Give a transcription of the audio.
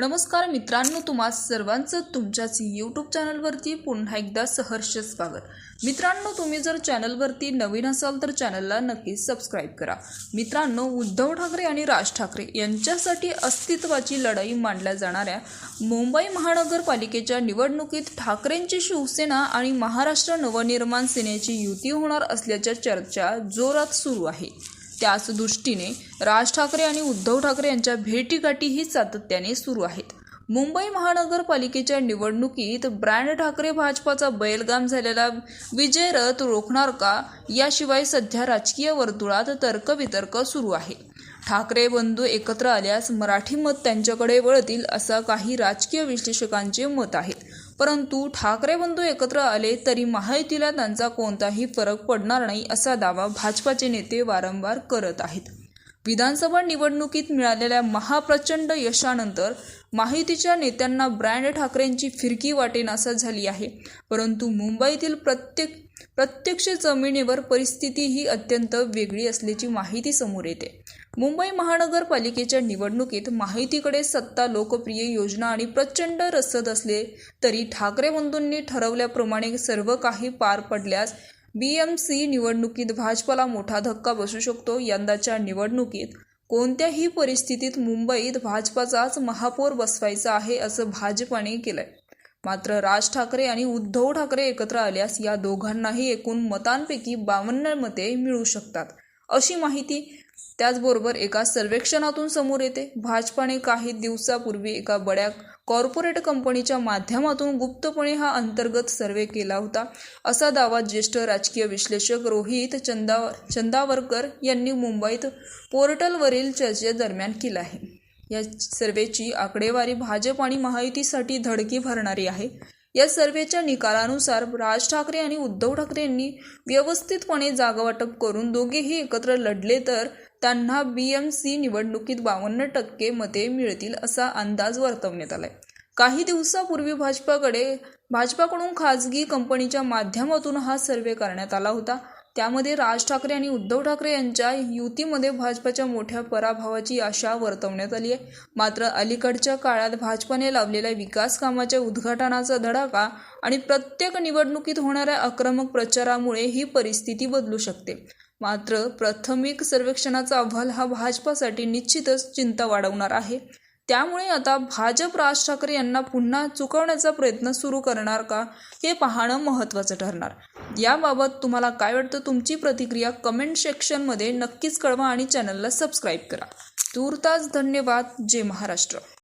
नमस्कार मित्रांनो तुम्हा सर्वांचं तुमच्याच यूट्यूब चॅनलवरती पुन्हा एकदा सहर्ष स्वागत. मित्रांनो तुम्ही जर चॅनलवरती नवीन असाल तर चॅनलला नक्कीच सबस्क्राईब करा. मित्रांनो उद्धव ठाकरे आणि राज ठाकरे यांच्यासाठी अस्तित्वाची लढाई मांडल्या जाणाऱ्या मुंबई महानगरपालिकेच्या निवडणुकीत ठाकरेंची शिवसेना आणि महाराष्ट्र नवनिर्माण सेनेची युती होणार असल्याच्या चर्चा जोरात सुरू आहे. त्याच दृष्टीने राज ठाकरे आणि उद्धव ठाकरे यांच्या भेटीगाठीही सातत्याने सुरू आहेत. मुंबई महानगरपालिकेच्या निवडणुकीत ब्रँड ठाकरे भाजपाचा बैलगाम झालेला विजय रथ रोखणार का? याशिवाय सध्या राजकीय वर्तुळात तर्कवितर्क सुरू आहे. ठाकरे बंधू एकत्र आल्यास मराठी मत त्यांच्याकडे वळतील असं काही राजकीय विश्लेषकांचे मत आहे परंतु ठाकरे बंधू एकत्र आले तरी महायुतीला त्यांचा कोणताही फरक पडणार नाही असा दावा भाजपाचे नेते वारंवार करत आहेत. विधानसभा निवडणुकीत मिळालेल्या महाप्रचंड यशानंतर माहितीच्या नेत्यांना ब्रँड ठाकरेंची फिरकी वाटेनासा झाली आहे. परंतु मुंबईतील प्रत्येक प्रत्यक्ष जमिनीवर परिस्थिती ही अत्यंत वेगळी असल्याची माहिती समोर येते. मुंबई महानगरपालिकेच्या निवडणुकीत माहितीकडे सत्ता लोकप्रिय योजना आणि प्रचंड रसद असले तरी ठाकरे बंधूंनी ठरवल्याप्रमाणे सर्व काही पार पडल्यास बी एम सी निवडणुकीत भाजपाला मोठा धक्का बसू शकतो. यंदाच्या निवडणुकीत कोणत्याही परिस्थितीत मुंबईत भाजपाचाच महापौर बसवायचा आहे असं भाजपाने केलंय. मात्र राज ठाकरे आणि उद्धव ठाकरे एकत्र आल्यास या दोघांनाही एकूण मतांपैकी बावन्न मते मिळू शकतात. अशी माहिती त्याचबरोबर एका सर्वेक्षणातून समोर येते. भाजपाने काही दिवसापूर्वी एका बड्या कॉर्पोरेट कंपनीच्या माध्यमातून गुप्तपणे हा अंतर्गत सर्वे केला होता. असा दावा ज्येष्ठ राजकीय विश्लेषक रोहित चंदा चंदावरकर यांनी मुंबईत पोर्टलवरील चर्चेदरम्यान केला आहे. या सर्वेची आकडेवारी भाजप आणि महायुतीसाठी धडकी भरणारी आहे. या सर्वेच्या निकालानुसार राज ठाकरे आणि उद्धव ठाकरे यांनी व्यवस्थितपणे जागावाटप करून दोघेही एकत्र लढले तर त्यांना बी एम सी निवडणुकीत बावन्न टक्के मते मिळतील असा अंदाज वर्तवण्यात आलाय. काही दिवसापूर्वी भाजपाकडे भाजपाकडून खाजगी कंपनीच्या माध्यमातून हा सर्वे करण्यात आला होता. त्यामध्ये राज ठाकरे आणि उद्धव ठाकरे यांच्या युतीमध्ये भाजपाच्या मोठ्या पराभवाची आशा वर्तवण्यात आली आहे. मात्र अलीकडच्या काळात भाजपाने लावलेल्या विकास कामाच्या उद्घाटनाचा धडाका आणि प्रत्येक निवडणुकीत होणाऱ्या आक्रमक प्रचारामुळे ही परिस्थिती बदलू शकते. मात्र प्राथमिक सर्वेक्षणाचा अहवाल हा भाजपासाठी निश्चितच चिंता वाढवणार आहे. त्यामुळे आता भाजप राज ठाकरे यांना पुन्हा चुकवण्याचा प्रयत्न सुरू करणार का हे पाहणं महत्त्वाचं ठरणार. याबाबत तुम्हाला काय वाटतं? तुमची प्रतिक्रिया कमेंट सेक्शनमध्ये नक्कीच कळवा आणि चॅनलला सबस्क्राईब करा. तूर्तास धन्यवाद. जय महाराष्ट्र.